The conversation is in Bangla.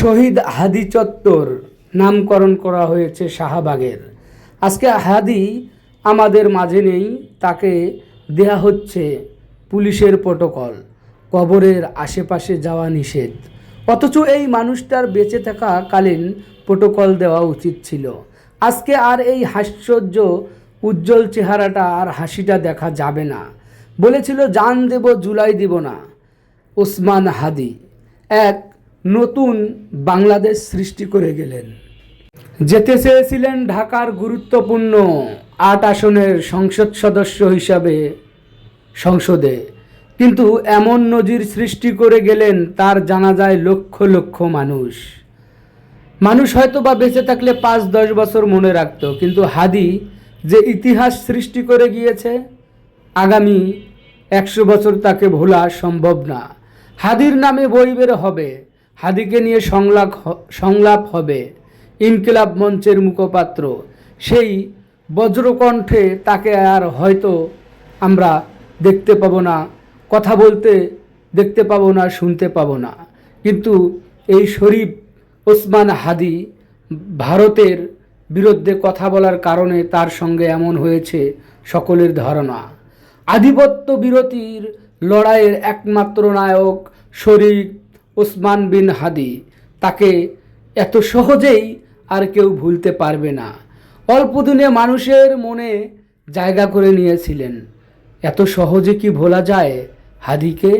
শহীদ হাদি চত্বর নামকরণ করা হয়েছে শাহবাগের। আজকে হাদি আমাদের মাঝে নেই, তাকে দেয়া হচ্ছে পুলিশের প্রোটোকল, কবরের আশেপাশে যাওয়া নিষেধ। অথচ এই মানুষটার বেঁচে থাকা কালীন প্রোটোকল দেওয়া উচিত ছিল। আজকে আর এই হাস্যর্য উজ্জ্বল চেহারাটা আর হাসিটা দেখা যাবে না। বলেছিল, জান দেব, জুলাই দিব না। ওসমান হাদি, এক নতুন বাংলাদেশ সৃষ্টি করে গেলেন। যেতে চেয়েছিলেন ঢাকার গুরুত্বপূর্ণ আট আসনের সংসদ সদস্য হিসাবে সংসদে। কিন্তু এমন নজির সৃষ্টি করে গেলেন তার জানা যায় লক্ষ লক্ষ মানুষ। মানুষ হয়তো বা বেঁচে থাকলে পাঁচ, দশ বছর মনে রাখতো, কিন্তু হাদি যে ইতিহাস সৃষ্টি করে গিয়েছে, আগামী একশো বছর তাকে ভোলা সম্ভব না। হাদির নামে বই বের হবে। হাদিকে নিয়ে সংলাপ সংলাপ হবে ইনকিলাব মঞ্চের মুখপাত্র। সেই বজ্রকণ্ঠে তাকে আর হয়তো আমরা দেখতে পাবো না, কথা বলতে দেখতে পাবো না, শুনতে পাবো না। কিন্তু এই শরীফ ওসমান হাদি ভারতের বিরুদ্ধে কথা বলার কারণে তার সঙ্গে এমন হয়েছে সকলের ধারণা। আধিপত্য বিরতির লড়াইয়ের একমাত্র নায়ক শরীফ ওসমান বিন হাদি। তাকে এত সহজেই আর কেউ ভুলতে পারবে না। অল্প দিনে মানুষের মনে জায়গা করে নিয়েছিলেন। এত সহজে কি ভোলা যায় হাদিকে?